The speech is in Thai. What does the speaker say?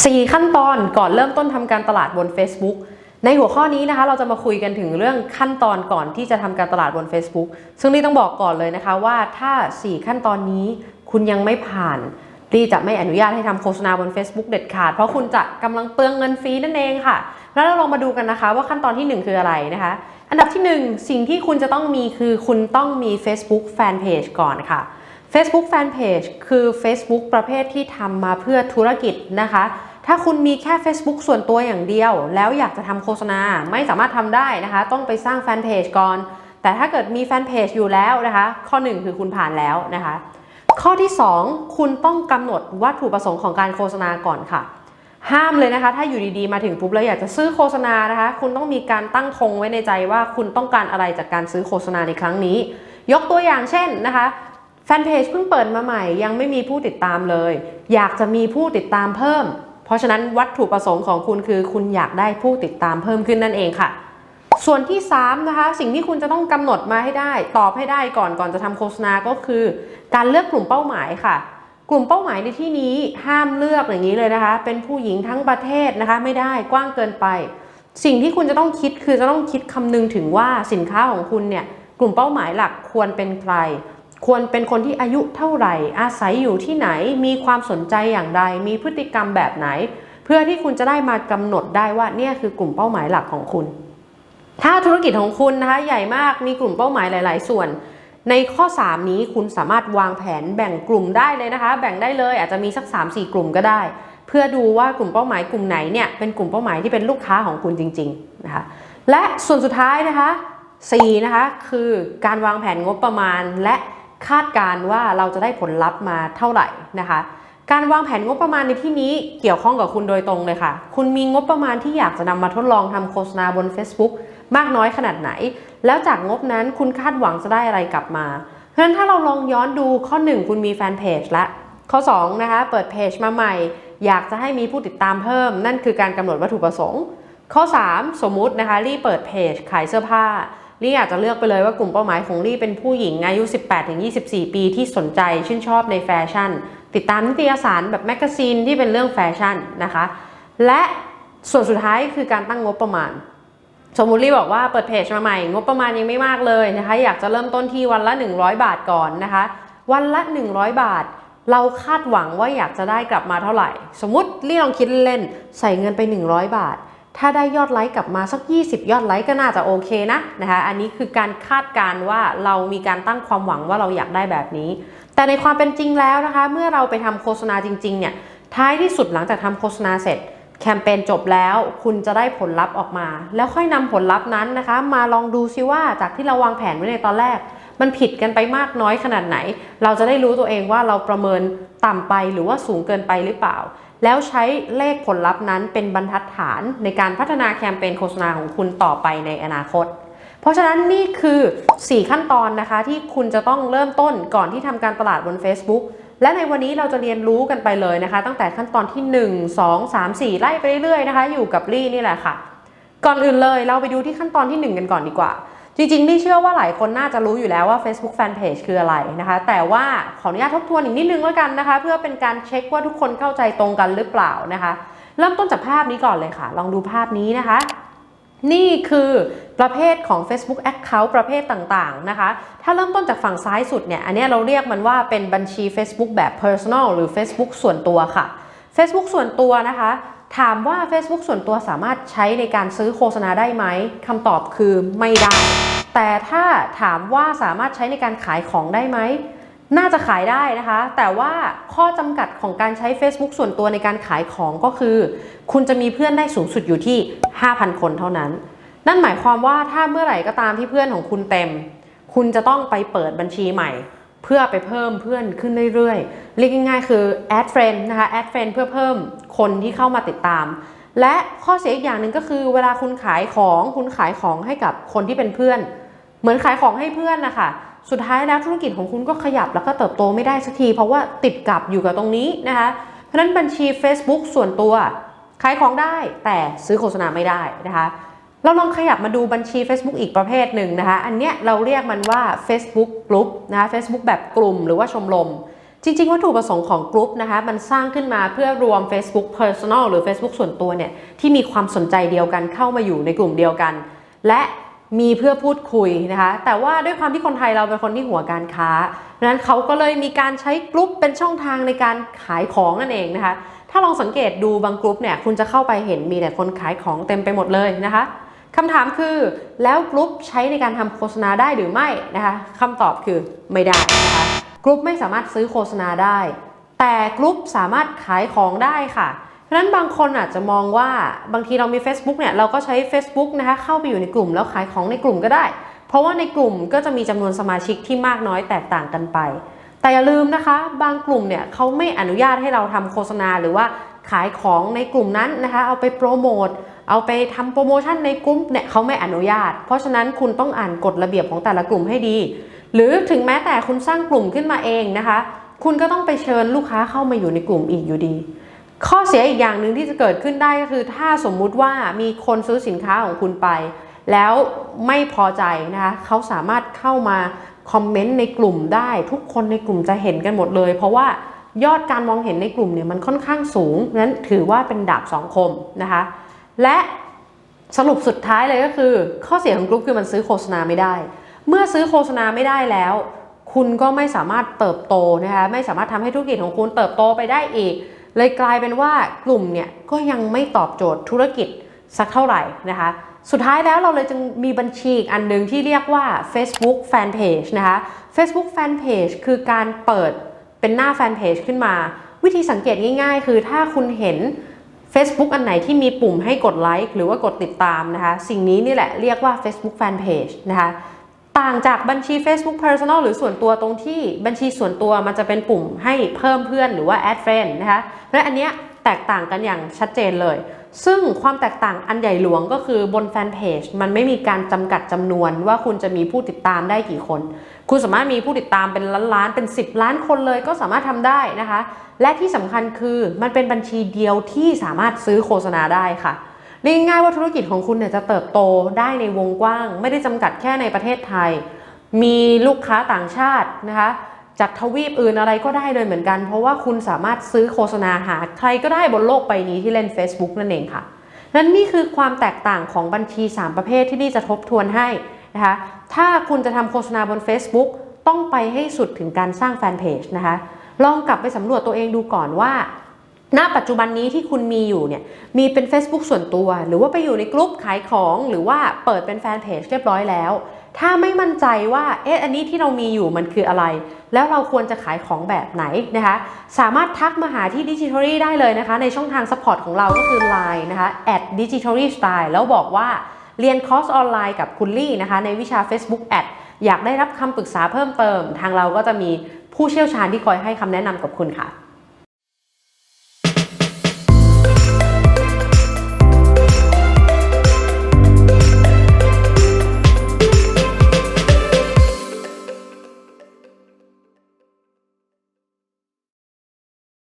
4 ขั้นตอนก่อนเริ่มต้นทำการตลาดบน Facebook ในหัวข้อนี้นะคะเราจะมาคุยกันถึงเรื่องขั้นตอนก่อนที่จะทำการตลาดบน Facebook ซึ่งนี่ต้องบอกก่อนเลยนะคะว่าถ้า 4 ขั้นตอนนี้คุณยังไม่ผ่านรีจะไม่อนุญาตให้ทำโฆษณาบน Facebook เด็ดขาด เพราะคุณจะกำลังเปลืองเงินฟรีนั่นเองค่ะ แล้วเราลองมาดูกันนะคะว่าขั้นตอนทีหนึ่1 คืออะไรนะคะ อันดับทีหนึ่1 สิ่งที่คุณจะต้องมีคือคุณต้องมี Facebook Fanpage ก่อนค่ะ Facebook Fanpage คือ Facebook ประเภทที่ทำมาเพื่อธุรกิจนะคะ ถ้าคุณมีแค่ Facebook ส่วนตัวอย่างเดียว แล้วอยากจะทำโฆษณาไม่สามารถทำได้นะคะ ต้องไปสร้างแฟนเพจก่อน แต่ถ้าเกิดมีแฟนเพจอยู่แล้วนะคะ ข้อ 1 คือคุณผ่านแล้วนะคะ ข้อที่ 2 คุณต้องกำหนดวัตถุประสงค์ของการโฆษณาก่อนค่ะ ห้ามเลยนะคะ ถ้าอยู่ดีๆ มาถึงปุ๊บแล้วอยากจะซื้อโฆษณานะคะ คุณต้องมีการตั้งธงไว้ในใจว่าคุณต้องการอะไรจากการซื้อโฆษณาในครั้งนี้ ยกตัวอย่างเช่นนะคะ แฟนเพจเพิ่งเปิดมาใหม่ ยังไม่มีผู้ติดตามเลย อยากจะมีผู้ติดตามเพิ่ม เพราะฉะนั้นวัตถุประสงค์ของคุณคือ คุณอยากได้ผู้ติดตามเพิ่มขึ้นนั่นเองค่ะ ส่วนที่ 3 นะคะ สิ่งที่คุณจะต้องกำหนดมาให้ได้ ตอบให้ได้ก่อนก่อนจะทำโฆษณาก็คือ การเลือกกลุ่มเป้าหมายค่ะ กลุ่มเป้าหมายในที่นี้ห้ามเลือกอย่างนี้เลยนะคะ เป็นผู้หญิงทั้งประเทศนะคะ ไม่ได้กว้างเกินไป สิ่งที่คุณจะต้องคิดคือจะต้องคิดคำนึงถึงว่าสินค้าของคุณเนี่ยกลุ่มเป้าหมายหลักควรเป็นใคร ควรเป็นคนที่อายุเท่าไหร่ อาศัยอยู่ที่ไหน มีความสนใจอย่างไร มีพฤติกรรมแบบไหน เพื่อที่คุณจะได้มากำหนดได้ว่าเนี่ยคือกลุ่มเป้าหมายหลักของคุณ ถ้าธุรกิจของคุณนะคะใหญ่มากมีกลุ่มเป้าหมายหลาย ๆ ส่วน ในข้อ 3 นี้คุณสามารถวางแผนแบ่งกลุ่มได้เลยนะคะ แบ่งได้เลยอาจจะมีสัก 3-4 กลุ่มก็ได้ เพื่อดูว่ากลุ่มเป้าหมายกลุ่มไหนเนี่ยเป็นกลุ่มเป้าหมายที่เป็นลูกค้าของคุณจริง ๆ นะคะ และส่วนสุดท้ายนะคะ4นะคะคือการวางแผนงบประมาณและ คาดการ์ว่าเราจะได้ผลลัพธ์มาเท่าไหร่นะคะ การวางแผนงบประมาณในที่นี้เกี่ยวข้องกับคุณโดยตรงเลยค่ะ คุณมีงบประมาณที่อยากจะนำมาทดลองทำโฆษณาบน Facebook มากน้อยขนาดไหน แล้วจากงบนั้นคุณคาดหวังจะได้อะไรกลับมา เพราะฉะนั้นถ้าเราลองย้อนดูข้อ 1 คุณมีแฟนเพจและข้อ2นะคะเปิดเพจมาใหม่ อยากจะให้มีผู้ติดตามเพิ่ม นั่นคือการกำหนดวัตถุประสงค์ ข้อ 3 สมมุตินะคะรีเปิดเพจขายเสื้อผ้า ลี่อาจจะเลือกไปเลยว่ากลุ่มเป้าหมายของลี่เป็นผู้หญิงอายุ 18-24 ปีที่สนใจชื่นชอบในแฟชั่น ติดตามนิตยสารแบบแมกกาซีนที่เป็นเรื่องแฟชั่นนะคะ และส่วนสุดท้ายคือการตั้งงบประมาณ สมมุติลี่บอกว่าเปิดเพจมาใหม่ งบประมาณยังไม่มากเลยนะคะ อยากจะเริ่มต้นที่วันละ 100 บาทก่อนนะคะ วันละ 100 บาท เราคาดหวังว่าอยากจะได้กลับมาเท่าไหร่ สมมติลี่ลองคิดเล่นใส่เงินไป 100 บาท ถ้าได้ยอดไลค์กลับมาสัก 20 ยอดไลค์ก็น่าจะโอเคนะนะคะ อันนี้คือการคาดการณ์ว่าเรามีการตั้งความหวังว่าเราอยากได้แบบนี้ แต่ในความเป็นจริงแล้วนะคะ เมื่อเราไปทำโฆษณาจริงๆเนี่ย ท้ายที่สุดหลังจากทำโฆษณาเสร็จ แคมเปญจบแล้วคุณจะได้ผลลัพธ์ออกมา แล้วค่อยนำผลลัพธ์นั้นนะคะ มาลองดูซิว่าจากที่เราวางแผนไว้ในตอนแรก มันผิดกันไปมากน้อยขนาดไหน เราจะได้รู้ตัวเองว่าเราประเมินต่ำไปหรือว่าสูงเกินไปหรือเปล่า แล้วใช้เลขผลลัพธ์นั้นเป็นบรรทัดฐานในการพัฒนาแคมเปญโฆษณาของคุณต่อไปในอนาคต เพราะฉะนั้นนี่คือ 4 ขั้นตอนนะคะ ที่คุณจะต้องเริ่มต้นก่อนที่ทำการตลาดบน Facebook และในวันนี้เราจะเรียนรู้กันไปเลยนะคะ ตั้งแต่ขั้นตอนที่ 1 2 3 4 ไล่ไปเรื่อยๆนะคะ อยู่กับลี่นี่แหละค่ะ ก่อนอื่นเลยเราไปดูที่ขั้นตอนที่ 1 กันก่อนดีกว่า จริงๆลี่เชื่อว่าหลายคนน่าจะรู้อยู่แล้วว่า Facebook Fanpage คืออะไรนะคะ แต่ว่าขออนุญาตทบทวนอีกนิดนึงแล้วกันนะคะ เพื่อเป็นการเช็คว่าทุกคนเข้าใจตรงกันหรือเปล่านะคะ เริ่มต้นจากภาพนี้ก่อนเลยค่ะ ลองดูภาพนี้นะคะ นี่คือประเภทของ Facebook Account ประเภทต่างๆนะคะ ถ้าเริ่มต้นจากฝั่งซ้ายสุดเนี่ย อันนี้เราเรียกมันว่าเป็นบัญชี Facebook แบบ Personal หรือ Facebook ส่วนตัวค่ะ Facebook ส่วนตัวนะคะ ถามว่า Facebook ส่วนตัวสามารถใช้ในการซื้อโฆษณาได้ไหมคำตอบคือไม่ได้ แต่ถ้าถามว่าสามารถใช้ในการขายของได้ไหมน่าจะขายได้นะคะ แต่ว่าข้อจำกัดของการใช้ Facebook ส่วนตัวในการขายของก็คือ คุณจะมีเพื่อนได้สูงสุดอยู่ที่ 5,000 คนเท่านั้น นั่นหมายความว่าถ้าเมื่อไหร่ก็ตามที่เพื่อนของคุณเต็ม คุณจะต้องไปเปิดบัญชีใหม่ เพื่อไปเพิ่มเพื่อนขึ้นเรื่อยๆ เรียกง่ายๆ คือ add friend นะคะ add friend เพื่อเพิ่มคนที่เข้ามาติดตาม และข้อเสียอีกอย่างหนึ่งก็คือ เวลาคุณขายของคุณขายของให้กับคนที่เป็นเพื่อน เหมือนขายของให้เพื่อนนะคะสุดท้ายแล้วธุรกิจของคุณก็ขยับแล้วก็เติบโตไม่ได้สักที เพราะว่าติดกับอยู่กับตรงนี้นะคะเพราะฉะนั้นบัญชี Facebook ส่วนตัวขายของได้แต่ซื้อโฆษณาไม่ได้นะคะ เราลองขยับมาดูบัญชี Facebook อีกประเภทหนึ่งนะคะ อันเนี้ยเราเรียกมันว่า Facebook Group นะคะ Facebook แบบกลุ่มหรือว่าชมรม จริง ๆ วัตถุประสงค์ของกลุ่มนะคะ มันสร้างขึ้นมาเพื่อรวม Facebook Personal หรือ Facebook ส่วนตัวเนี่ย ที่มีความสนใจเดียวกันเข้ามาอยู่ในกลุ่มเดียวกัน และมีเพื่อพูดคุยนะคะ แต่ว่าด้วยความที่คนไทยเราเป็นคนที่หัวการค้าดังนั้นเขาก็เลยมีการใช้กลุ่มเป็นช่องทางในการขายของนั่นเองนะคะ ถ้าลองสังเกตดูบางกลุ่มเนี่ย คุณจะเข้าไปเห็นมีแต่คนขายของเต็มไปหมดเลยนะคะ คำถามคือแล้วกลุ่มใช้ในการทำโฆษณาได้หรือไม่นะคะคำตอบคือไม่ได้นะคะกรุ๊ปไม่สามารถซื้อโฆษณาได้ แต่กรุ๊ปสามารถขายของได้ค่ะเพราะฉะนั้นบางคนอาจจะมองว่าบางทีเรามี Facebook เนี่ยเราก็ใช้ Facebook นะคะเข้าไปอยู่ในกลุ่มแล้วขายของในกลุ่มก็ได้ เพราะว่าในกลุ่มก็จะมีจำนวนสมาชิกที่มากน้อยแตกต่างกันไป แต่อย่าลืมนะคะ บางกลุ่มเนี่ยเขาไม่อนุญาตให้เราทำโฆษณาหรือว่า ขายของในกลุ่มนั้นนะคะ เอาไปโปรโมทเอาไปทำโปรโมชั่นในกลุ่มเนี่ยเขาไม่อนุญาต เพราะฉะนั้นคุณต้องอ่านกฎระเบียบของแต่ละกลุ่มให้ดี หรือถึงแม้แต่คุณสร้างกลุ่มขึ้นมาเองนะคะ คุณก็ต้องไปเชิญลูกค้าเข้ามาอยู่ในกลุ่มอีกอยู่ดี ข้อเสียอีกอย่างหนึ่งที่จะเกิดขึ้นได้ก็คือ ถ้าสมมุติว่ามีคนซื้อสินค้าของคุณไป แล้วไม่พอใจนะคะเขาสามารถเข้ามาคอมเมนต์ในกลุ่มได้ ทุกคนในกลุ่มจะเห็นกันหมดเลย เพราะว่า ยอดการมองเห็นในกลุ่มเนี่ยมันค่อนข้างสูงนั้นถือว่าเป็นดาบสองคมนะคะ และสรุปสุดท้ายเลยก็คือ ข้อเสียของกลุ่มคือมันซื้อโฆษณาไม่ได้ เมื่อซื้อโฆษณาไม่ได้แล้ว คุณก็ไม่สามารถเติบโตนะคะไม่สามารถทำให้ธุรกิจของคุณเติบโตไปได้อีก เลยกลายเป็นว่ากลุ่มเนี่ยก็ยังไม่ตอบโจทย์ธุรกิจสักเท่าไหร่นะคะสุดท้ายแล้วเราเลยจึงมีบัญชีอีกอันหนึ่งที่เรียกว่า Facebook Fanpage นะคะ Facebook Fanpage คือการเปิด เป็นหน้าแฟนเพจขึ้นมา วิธีสังเกตง่าย ๆ คือถ้าคุณเห็น Facebook อันไหนที่มีปุ่มให้กดไลค์หรือว่ากดติดตามนะคะ สิ่งนี้นี่แหละเรียกว่า Facebook Fanpage นะคะต่างจากบัญชี Facebook Personal หรือส่วนตัวตรงที่บัญชีส่วนตัวมันจะเป็นปุ่มให้เพิ่มเพื่อนหรือว่า add friend นะคะและอันเนี้ยแตกต่างกันอย่างชัดเจนเลย ซึ่งความแตกต่างอันใหญ่หลวงก็คือบนแฟนเพจมันไม่มีการจำกัดจำนวนว่าคุณจะมีผู้ติดตามได้กี่คน คุณสามารถมีผู้ติดตามเป็นล้านๆเป็น 10 ล้านคนเลยก็สามารถทำได้นะคะ และที่สำคัญคือมันเป็นบัญชีเดียวที่สามารถซื้อโฆษณาได้ค่ะเรียกง่ายๆว่าธุรกิจของคุณเนี่ยจะเติบโตได้ในวงกว้าง ไม่ได้จำกัดแค่ในประเทศไทย มีลูกค้าต่างชาตินะคะ จากทวีปอื่นอะไรก็ได้เลยเหมือนกัน เพราะว่าคุณสามารถซื้อโฆษณาหาใครก็ได้บนโลกใบนี้ที่เล่น Facebook นั่นเองค่ะนั่นนี่คือความแตกต่างของบัญชี 3 ประเภทที่นี่จะทบทวนให้นะคะถ้าคุณจะทำโฆษณาบน Facebook ต้องไปให้สุดถึงการสร้างแฟนเพจนะคะลองกลับไปสำรวจตัวเองดูก่อนว่าณปัจจุบันนี้ที่คุณมีอยู่เนี่ยมีเป็น Facebook ส่วนตัว หรือว่าไปอยู่ในกลุ่มขายของ หรือว่าเปิดเป็นแฟนเพจเรียบร้อยแล้ว ถ้าไม่มั่นใจว่าเอ๊ะอันนี้ที่เรามีอยู่มันคืออะไร แล้วเราควรจะขายของแบบไหนนะคะ สามารถทักมาหาที่ Digitally ได้เลยนะคะ ในช่องทาง support ของเราก็คือ Line นะคะ at digitally style แล้วบอกว่าเรียนคอร์สออนไลน์กับคุณลี่นะคะ ในวิชา Facebook ad อยากได้รับคำปรึกษาเพิ่มเติม ทางเราก็จะมีผู้เชี่ยวชาญที่คอยให้คำแนะนำกับคุณค่ะ